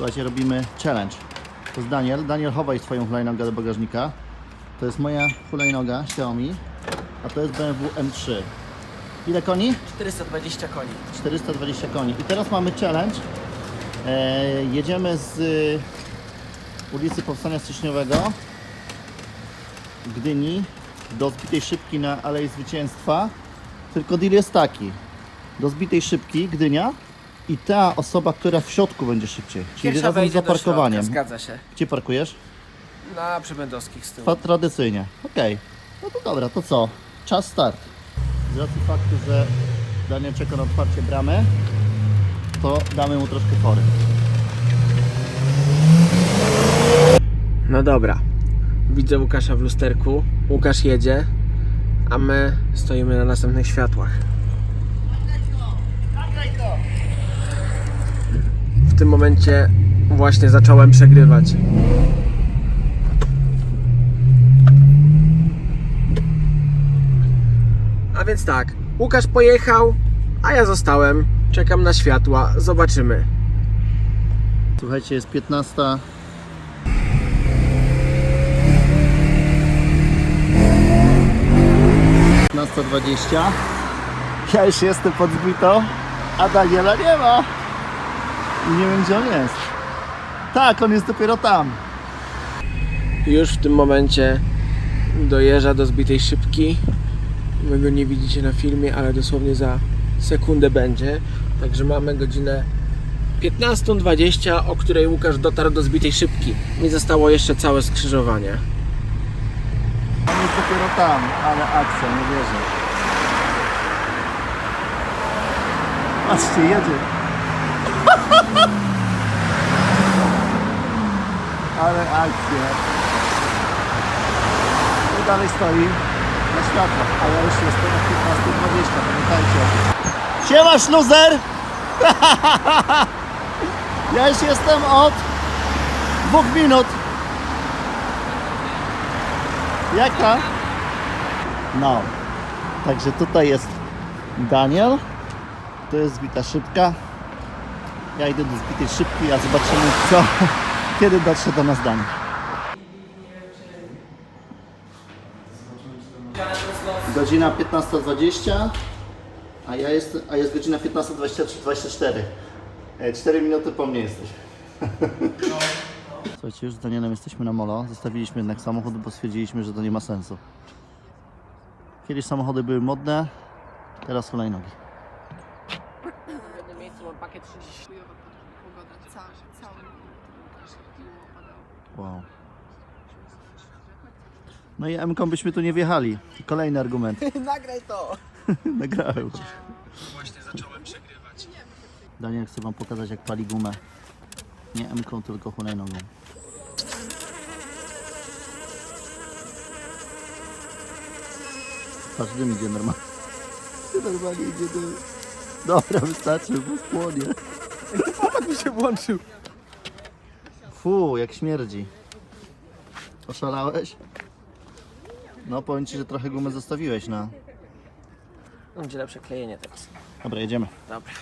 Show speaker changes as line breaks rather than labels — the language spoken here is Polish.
Słuchajcie, robimy challenge. To jest Daniel. Daniel, chowaj swoją hulajnogę do bagażnika. To jest moja hulajnoga Xiaomi, a to jest BMW M3. Ile koni?
420 koni.
420 koni. I teraz mamy challenge. E, jedziemy z ulicy Powstania Styczniowego Gdyni do zbitej szybki na Alei Zwycięstwa. Tylko deal jest taki. Do zbitej szybki Gdynia i ta osoba, która w środku będzie szybciej. Czyli
Pierwsza
razem z
wejdzie do
zaparkowaniem.
środka, zgadza się.
Gdzie parkujesz?
Na przybędowskich z tyłu.
Fa- tradycyjnie. Okej. No to dobra, to co? Czas start. Z racji faktu, że Daniel czeka na otwarcie bramy, to damy mu troszkę fory.
No dobra. Widzę Łukasza w lusterku. Łukasz jedzie, a my stoimy na następnych światłach. W tym momencie właśnie zacząłem przegrywać. A więc tak, Łukasz pojechał, a ja zostałem. Czekam na światła, zobaczymy.
Słuchajcie, jest 15. dwadzieścia. Ja już jestem pod zbitą, a Daniela nie ma. I nie wiem gdzie on jest. Tak, on jest dopiero tam.
Już w tym momencie dojeżdża do zbitej szybki. Wy go nie widzicie na filmie, ale dosłownie za sekundę będzie. Także mamy godzinę 15.20, o której Łukasz dotarł do zbitej szybki. Mi zostało jeszcze całe skrzyżowanie.
On jest dopiero tam, ale akcja, nie wierzę. Patrzcie, jedzie. ale akcja. I dalej stoi na światłach, a ja już jestem na 15.20, pamiętajcie. Siema szluzer! ja już jestem od dwóch minut. Jaka? No. Także tutaj jest Daniel. To jest zbita szybka. Ja idę do zbitej szybki, a zobaczymy co, kiedy dotrze do nas Daniel. Godzina 15.20, a ja jest, a jest godzina 15.24. 4 minuty po mnie jesteś. Słuchajcie, już z Danielem jesteśmy na molo. Zostawiliśmy jednak samochód, bo stwierdziliśmy, że to nie ma sensu. Kiedyś samochody były modne, teraz hulajnogi. Wow. No i M-ką byśmy tu nie wjechali. Kolejny argument.
Nagraj to!
Nagrałem.
Właśnie zacząłem przegrywać.
Daniel chce wam pokazać jak pali gumę. Nie M-ką, tylko hulajnogą. Patrz, dym idzie normalnie. Normalnie idzie dym. Dobra, wystarczy, bo spłonie.
Tak mi się włączył.
Fu, jak śmierdzi. Oszalałeś? No powiem ci, że trochę gumy zostawiłeś na...
Będzie lepsze klejenie teraz.
Dobra, jedziemy.
Dobra.